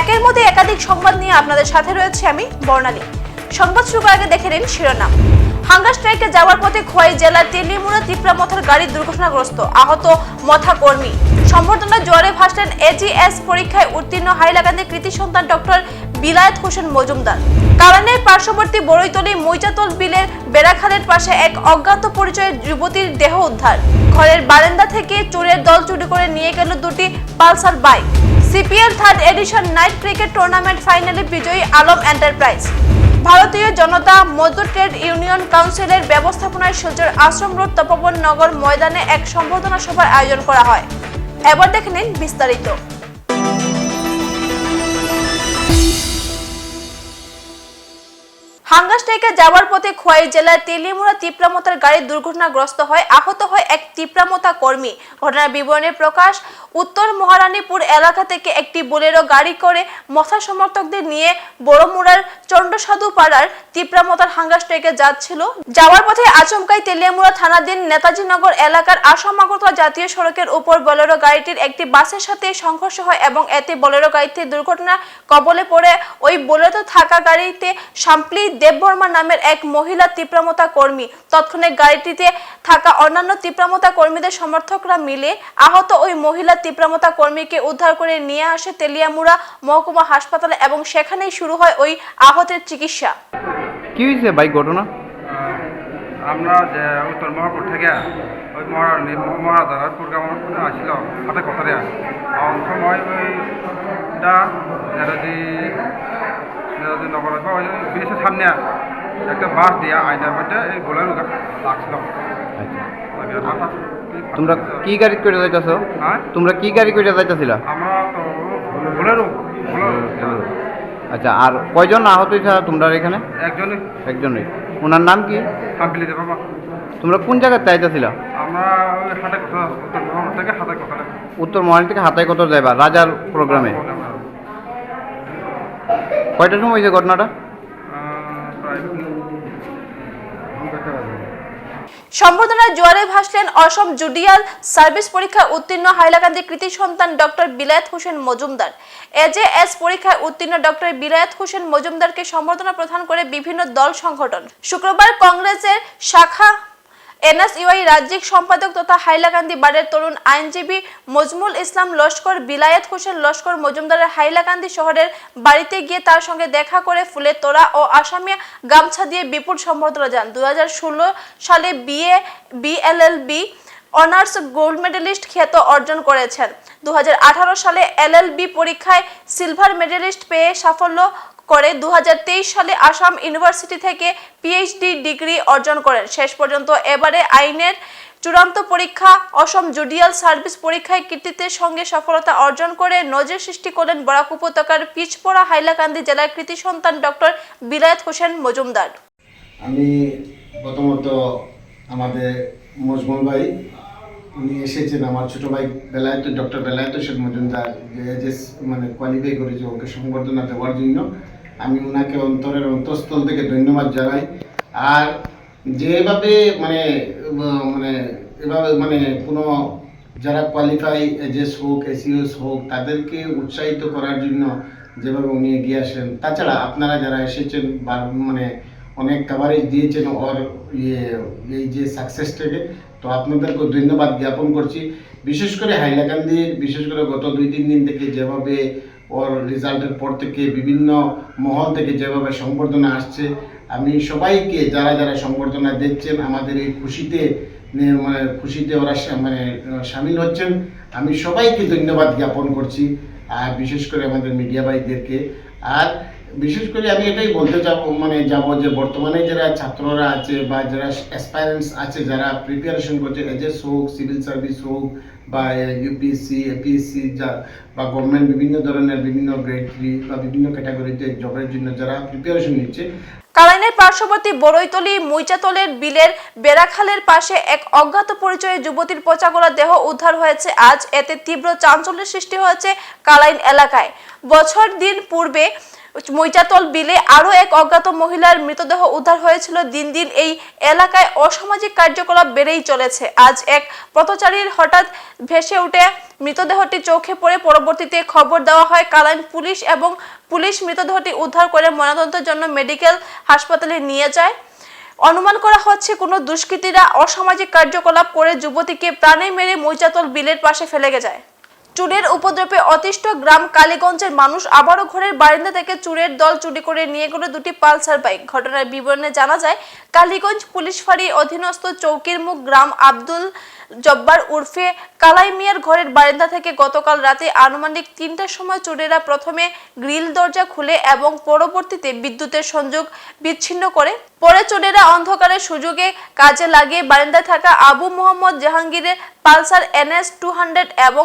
একের মধ্যে একাধিক সংবাদ নিয়ে আপনাদের সাথে রয়েছে আমি, বর্ণালী। সংবাদ শুরু আগে দেখে নিন শিরোনাম। হাঙ্গার স্ট্রাইকে যাওয়ার পথে খোয়াই জেলার তেলিমুড়া তিপ্রা মথার গাড়ি দুর্ঘটনাগ্রস্ত। আহত মথা কর্মী। সম্বর্ধনা জোয়ারে ভাসলেন এজিএস পরীক্ষায় উত্তীর্ণ হাইলাকান্দির কৃতি সন্তান ডক্টর বিলায়েত হোসেন মজুমদার। কারানের পার্শ্ববর্তী বড়ইতলি মৈজাতল বিলের বেড়াখালের পাশে এক অজ্ঞাত পরিচয়ের যুবতীর দেহ উদ্ধার। ঘরের বারান্দা থেকে চোরের দল চুরি করে নিয়ে গেল দুটি Pulsar bike. CPL third edition night cricket tournament ফাইনালে বিজয়ী আলম এন্টারপ্রাইজ। ভারতীয় জনতা মধ্য ট্রেড ইউনিয়ন কাউন্সিলের ব্যবস্থাপনায় শিলচর আশ্রম রোড তপবন নগর ময়দানে এক সম্বোধনা সভার আয়োজন করা হয়। এবার দেখে নিন বিস্তারিত। হাঙ্গার স্ট্রাইকে যাওয়ার পথে খোয়াই জেলার তেলিমুড়া তিপ্রামতার গাড়ি দুর্ঘটনাগ্রস্ত হয়, আহত হয় এক তিপ্রামতা কর্মী। ঘটনার বিবরণে প্রকাশ, উত্তর মহারানীপুর এলাকা থেকে একটি বোলেরো গাড়ি করে মশা সমর্থকদের নিয়ে বড়মুড়ার চন্ডসাধু পাড়ার তিপ্রামতার হাঙ্গার স্ট্রাইকে যাচ্ছিল। যাওয়ার পথে আচমকাই তেলিয়ামুড়া থানাধীন নেতাজি নগর এলাকার আসাম জাতীয় সড়কের উপর বোলেরো গাড়িটির একটি বাসের সাথে সংঘর্ষ হয় এবং এতে বোলেরো গাড়িতে দুর্ঘটনা কবলে পড়ে। ওই বোলেরো থাকা গাড়িতে শাম্পলি দেববর্মা নামের এক মহিলা তীব্রমতা কর্মী। তৎক্ষণাৎ গাড়িটিতে থাকা অন্যান্য তীব্রমতা কর্মীদের সমর্থকরা মিলে আহত ওই মহিলা তীব্রমতা কর্মীকে উদ্ধার করে নিয়ে আসে তেলিয়ামুড়া মহকুমা হাসপাতালে এবং সেখানেই শুরু হয় ওই আহতের চিকিৎসা। কি হয়েছে বাইক ঘটনা? আমরা যে উত্তর মহাপুর থেকে ওই মহারানী মহারাজার প্রোগ্রাম আসছিল হাতে কথারে সময় ওইটা নেতাজি নেতাজি নগর ওই ব্রিজের সামনে একটা বাস দিয়া আয়নার মধ্যে এই গোলার লাগছিল। তোমরা কি গাড়ি করে যাইতেছ? হ্যাঁ? তোমরা কি গাড়ি করে যাইতেছিলা? আমরা তো আচ্ছা আর কয়জন আহত হয়েছে তোমরা এখানে? একজনে একজনই। ওনার নাম কি? বাবা। তোমরা কোন জায়গায় কথা উত্তর মহারানী থেকে হাতায় কত যাইবা রাজার প্রোগ্রামে। কয়টার সময় হয়েছে ঘটনাটা? সম্বর্ধনার জোয়ারে ভাসলেন অসম জুডিয়াল সার্ভিস পরীক্ষায় উত্তীর্ণ হাইলাকান্দি কৃতি সন্তান ডক্টর বিলায়েত হোসেন মজুমদার। এজেএস পরীক্ষায় উত্তীর্ণ ডক্টর বিলায়েত হোসেন মজুমদারকে সম্বর্ধনা প্রদান করে বিভিন্ন দল সংগঠন। শুক্রবার কংগ্রেসের শাখা এনএসইউআই রাজ্যিক সম্পাদক তথা হাইলাকান্দি বারের তরুণ আইনজীবী মজমুল ইসলাম লস্কর, বিলায়েত হোসেন লস্কর মজুমদারের হাইলাকান্দি শহরের বাড়িতে গিয়ে তার সঙ্গে দেখা করে ফুলের তোড়া ও আসামিয়া গামছা দিয়ে বিপুল সম্বর্ধনা যান। দু হাজার ষোলো সালে BA, BLLB honours gold medalist খ্যাত অর্জন করেছেন। দু হাজার আঠারো সালে এলএলবি পরীক্ষায় সিলভার মেডেলিস্ট পেয়ে সাফল্য করে দুহাজার তেইশ সালে আসাম ইউনিভার্সিটি থেকে পিএইচডি ডিগ্রি অর্জন করেন। শেষ পর্যন্ত এবারে আইনের চূড়ান্ত পরীক্ষা, অসম জুডিয়াল সার্ভিস পরীক্ষায় কৃতিত্বের সঙ্গে সফলতা অর্জন করে নজর সৃষ্টি করলেন বরাক উপত্যকার পিচপোড়া হাইলাকান্দি জেলার কৃতি সন্তান ডক্টর বিলায়ত হোসেন মজুমদার। আমি প্রথমত আমাদের মজমুল ভাই, উনি এসেছেন আমার ছোট ভাই বেলায়ত, ডক্টর বেলায়ত হোসেন মজুমদার, যে মানে কোয়ালিফাই করেছে ওকে সংবর্ধনা দেওয়ার জন্য। আমি ওনাকে অন্তরের অন্তঃস্থল থেকে ধন্যবাদ জানাই। আর যেভাবে মানে মানে এভাবে মানে কোনো যারা কোয়ালিফাই এজেস হোক এসিওস হোক, তাদেরকে উৎসাহিত করার জন্য যেভাবে উনি এগিয়ে আসেন, তাছাড়া আপনারা যারা এসেছেন বা মানে অনেক কাভারেজ দিয়েছেন ওর ইয়ে এই যে সাকসেসটাকে তো আপনাদেরকে ধন্যবাদ জ্ঞাপন করছি। বিশেষ করে হাইলাকান্দির, বিশেষ করে গত দুই, তিন দিন থেকে যেভাবে ওর রেজাল্টের পর থেকে বিভিন্ন মহল থেকে যেভাবে সংবর্ধনা আসছে, আমি সবাইকে যারা যারা সংবর্ধনা দিচ্ছেন, আমাদের এই খুশিতে মানে খুশিতে ওরা মানে সামিল হচ্ছেন। আমি সবাইকে ধন্যবাদ জ্ঞাপন করছি, আর বিশেষ করে আমাদের মিডিয়া ভাইদেরকে। আর বিশেষ করে আমি এটাই বলতে যাব মানে যাব যে বর্তমানে যারা ছাত্ররা আছে বা যারা অ্যাসপায়ারেন্টস আছে, যারা প্রিপারেশন করছে এজেস হোক সিভিল সার্ভিস হোক বা ইউপিএসসি এপিএসসি যা, বা গভর্নমেন্ট বিভিন্ন ধরনের বিভিন্ন গ্রেড বা বিভিন্ন ক্যাটাগরিতে জবের জন্য যারা প্রিপারেশন নিচ্ছে। কালাইনের পার্শ্ববর্তী বড়ইতলি মুইচাতলের বিলের বেড়াখালের পাশে এক অজ্ঞাত পরিচয়ে যুবতীর পচাগোলা দেহ উদ্ধার হয়েছে। আজ এতে তীব্র চাঞ্চল্যের সৃষ্টি হয়েছে কালাইন এলাকায়। বছর দিন পূর্বে মৈচাতল বিলে আরও এক অজ্ঞাত মহিলার মৃতদেহ উদ্ধার হয়েছিল। দিন দিন এই এলাকায় অসামাজিক কার্যকলাপ বেড়েই চলেছে। আজ এক পথচারীর হঠাৎ ভেসে উঠে মৃতদেহটি চোখে পড়ে। পরবর্তীতে খবর দেওয়া হয়, কালাইন পুলিশ এবং পুলিশ মৃতদেহটি উদ্ধার করে ময়নাতদন্তের জন্য মেডিকেল হাসপাতালে নিয়ে যায়। অনুমান করা হচ্ছে, কোনো দুষ্কৃতীরা অসামাজিক কার্যকলাপ করে যুবতীকে প্রাণে মেরে মৈচাতল বিলের পাশে ফেলে যায়। চুরের উপদ্রবে অতিষ্ঠ গ্রাম কালীগঞ্জের মানুষ আবারও ঘরের বারিন্দা থেকে চুরের দল চুরি করে নিয়ে গেল দুটি পালসার বাইক। ঘটনার বিবরণে জানা যায়, কালীগঞ্জ পুলিশ ফাঁড়ি অধীনস্থ চৌকির মুখ গ্রাম আব্দুল জব্বার উর্ফে কালাই মিয়ার ঘরের বারিন্দা থেকে গতকাল রাতে আনুমানিক তিনটার সময় চোরেরা প্রথমে গ্রিল দরজা খুলে এবং পরবর্তীতে বিদ্যুতের সংযোগ বিচ্ছিন্ন করে। পরে চোরেরা অন্ধকারের সুযোগে কাজে লাগিয়ে বারিন্দায় থাকা আবু মোহাম্মদ জাহাঙ্গীরের পালসার এনএস টু হান্ড্রেড এবং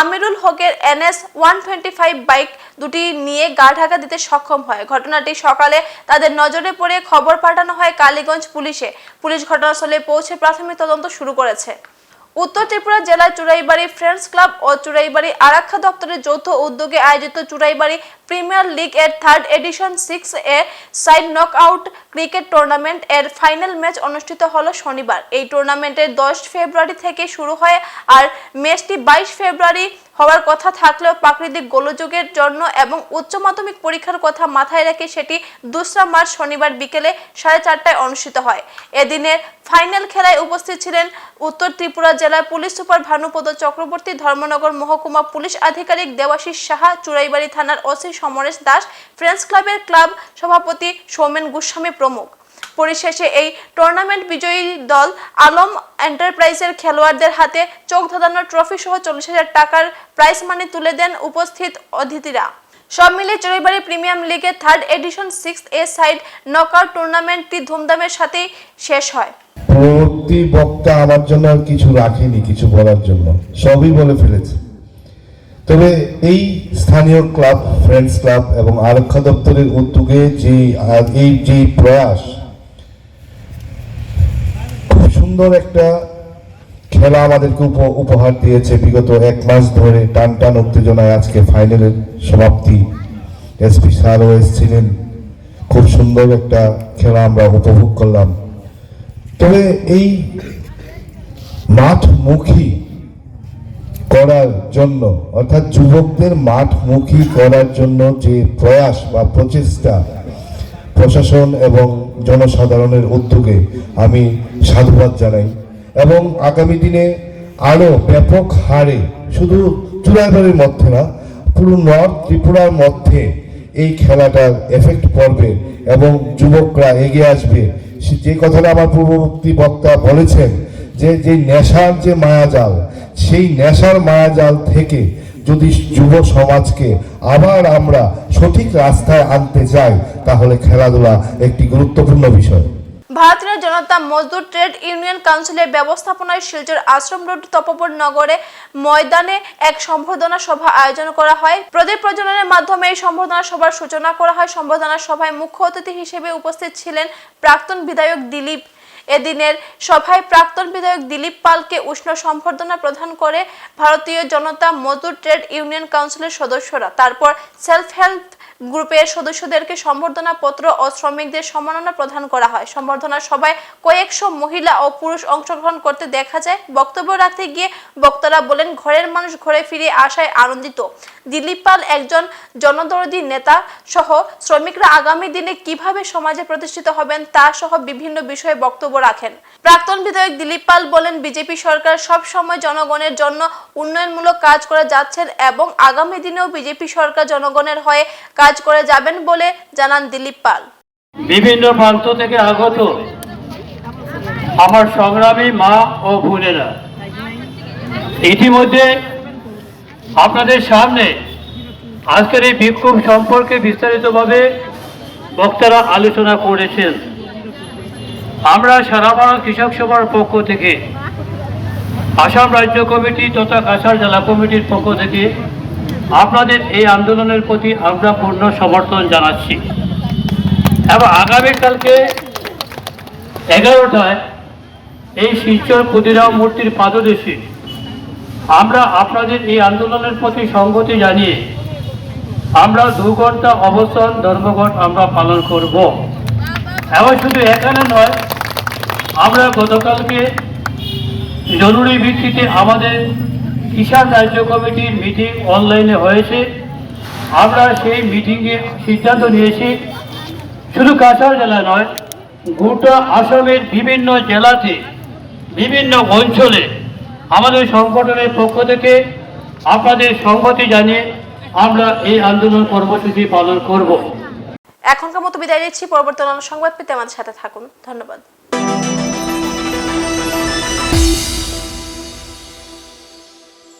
আমিরুল হকের NS one twenty five bike দুটি নিয়ে গা ঢাকা দিতে সক্ষম হয়। ঘটনাটি সকালে তাদের নজরে পড়ে খবর পাঠানো হয় কালীগঞ্জ পুলিশে। পুলিশ ঘটনাস্থলে পৌঁছে প্রাথমিক তদন্ত শুরু করেছে। উত্তর ত্রিপুরা জেলার চুরাইবাড়ি ফ্রেন্ডস ক্লাব ও চুরাইবাড়ি আরাক্ষা দপ্তরের যৌথ উদ্যোগে আয়োজিত চুরাইবাড়ি প্রিমিয়ার লিগ এর third edition six a side knock out cricket tournament এর ফাইনাল ম্যাচ অনুষ্ঠিত হলো শনিবার। এই টুর্নামেন্টের দশ ফেব্রুয়ারি থেকে শুরু হয় আর ম্যাচটি বাইশ ফেব্রুয়ারি হওয়ার কথা থাকলেও প্রাকৃতিক গোলযোগের জন্য এবং উচ্চ মাধ্যমিক পরীক্ষার কথা মাথায় রেখে সেটি দোসরা মার্চ শনিবার বিকেলে সাড়ে চারটায় অনুষ্ঠিত হয়। এদিনের ফাইনাল খেলায় উপস্থিত ছিলেন উত্তর ত্রিপুরা জেলার পুলিশ সুপার ভানুপদ চক্রবর্তী, ধর্মনগর মহকুমা পুলিশ আধিকারিক দেবাশিস সাহা চুরাইবাড়ি থানার ওসি সমরেশ দাস ফ্রেন্ডস ক্লাবের ক্লাব সভাপতি সৌমেন গোস্বামী প্রমুখ। পরিশেষে এই টুর্নামেন্ট বিজয়ী দল আলম এন্টারপ্রাইজের খেলোয়াড়দের হাতে চোখ ধাঁধানো ট্রফি সহ চল্লিশ হাজার টাকার প্রাইজ মানি তুলে দেন উপস্থিত অতিথিরা। সব মিলিয়ে চড়িবাড়ি প্রিমিয়াম লিগের third edition six a side knockout টুর্নামেন্টটি ধুমধামের সাথেই শেষ হয়। পরবর্তী বক্তা আমার জন্য কিছু রাখেনি, কিছু বলার জন্য। সবই বলে ফেলেছে। তবে এই স্থানীয় ক্লাব, ফ্রেন্ডস ক্লাব এবং আরক্ষা দপ্তরের উদ্যোগে যে এই যে প্রয়াস খুব সুন্দর একটা খেলা আমাদেরকে উপ- উপহার দিয়েছে। বিগত এক মাস ধরে টান টান উত্তেজনায় আজকে ফাইনালের সমাপ্তি। এসপি স্যারও এসেছিলেন। খুব সুন্দর একটা খেলা আমরা উপভোগ করলাম। তবে এই মাঠমুখী করার জন্য, অর্থাৎ যুবকদের মাঠমুখী করার জন্য যে প্রয়াস বা প্রচেষ্টা প্রশাসন এবং জনসাধারণের উদ্যোগে আমি সাধুবাদ জানাই। এবং আগামী দিনে আরও ব্যাপক হারে, শুধু চুড়াইবাড়ির মধ্যে না, পুরো নর্থ ত্রিপুরার মধ্যে এই খেলাটার এফেক্ট পড়বে এবং যুবকরা এগিয়ে আসবে। যে কথাটা আমার পূর্ববর্তী বক্তা বলেছেন যে যে নেশার যে মায়াজাল, সেই নেশার মায়াজাল থেকে যদি যুব সমাজকে আবার আমরা সঠিক রাস্তায় আনতে চাই, তাহলে খেলাধুলা একটি গুরুত্বপূর্ণ বিষয়। ভারতীয় জনতা মজদুর ট্রেড ইউনিয়ন কাউন্সিলের ব্যবস্থাপনায় শিলচর আশ্রম রোড, তপপুর নগরে ময়দানে এক সম্বর্ধনা সভা আয়োজন করা হয়। প্রদীপ প্রজ্বলনের মাধ্যমে এই সম্বর্ধনা সভার সূচনা করা হয়। সম্বর্ধনা সভায় মুখ্য অতিথি হিসেবে উপস্থিত ছিলেন প্রাক্তন বিধায়ক দিলীপ এদিনের সভায় প্রাক্তন বিধায়ক দিলীপ পালকে উষ্ণ সম্বর্ধনা প্রদান করে ভারতীয় জনতা মজদুর ট্রেড ইউনিয়ন কাউন্সিলের সদস্যরা। তারপর সেলফ হেল্প গ্রুপের সদস্যদেরকে সম্বর্ধনা পত্র ও শ্রমিকদের সম্মাননা প্রদান করা হয়। সম্বর্ধনা সভায় কয়েকশো মহিলা ও পুরুষ অংশগ্রহণ করতে দেখা যায়। বক্তব্য রাখতে গিয়ে বক্তারা বলেন, ঘরের মানুষ ঘরে ফিরে আসায় আনন্দিত। দিলীপ পাল একজন জনদরদী নেতা সহ শ্রমিকরা আগামী দিনে কীভাবে সমাজে প্রতিষ্ঠিত হবেন তা সহ বিভিন্ন বিষয়ে বক্তব্য রাখেন। প্রাক্তন বিধায়ক দিলীপ পাল বলেন, বিজেপি সরকার সব সময় জনগণের জন্য উন্নয়নমূলক কাজ করে যাচ্ছেন এবং আগামী দিনেও বিজেপি সরকার জনগণের হয়ে কাজ করে যাবেন বলে জানান দিলীপ পাল। বিভিন্ন প্রান্ত থেকে আগত আমার সংগ্রামী মা ও বোনেরা, ইতিমধ্যে আপনাদের সামনে আজকের এই বিক্ষোভ সম্পর্কে বিস্তারিতভাবে বক্তারা আলোচনা করেছেন। আমরা সারা ভারত কৃষক সভার পক্ষ থেকে, আসাম রাজ্য কমিটি তথা কাছাড় জেলা কমিটির পক্ষ থেকে আপনাদের এই আন্দোলনের প্রতি আমরা পূর্ণ সমর্থন জানাচ্ছি। এবং আগামীকালকে এগারোটায় এই শিলচর ক্ষুদিরাম মূর্তির পাদদেশে আমরা আপনাদের এই আন্দোলনের প্রতি সংগতি জানিয়ে আমরা দু ঘণ্টা অবস্থান, ধর্মঘট আমরা পালন করব। এবং শুধু এখানে নয়, আমরা গতকালকে জরুরি ভিত্তিতে আমাদের কিষাণ রাজ্য কমিটির মিটিং অনলাইনে হয়েছে। আমরা সেই মিটিংয়ে সিদ্ধান্ত নিয়েছি, শুধু কাছাড় জেলা নয়, গোটা আসামের বিভিন্ন জেলাতে, বিভিন্ন অঞ্চলে আমাদের সংগঠনের পক্ষ থেকে আপনাদের সংহতি জানিয়ে আমরা এই আন্দোলন কর্মসূচি পালন করব। এখনকার মতো বিদায় নিচ্ছি। পরবর্তী সংবাদ পেতে আমাদের সাথে থাকুন। ধন্যবাদ।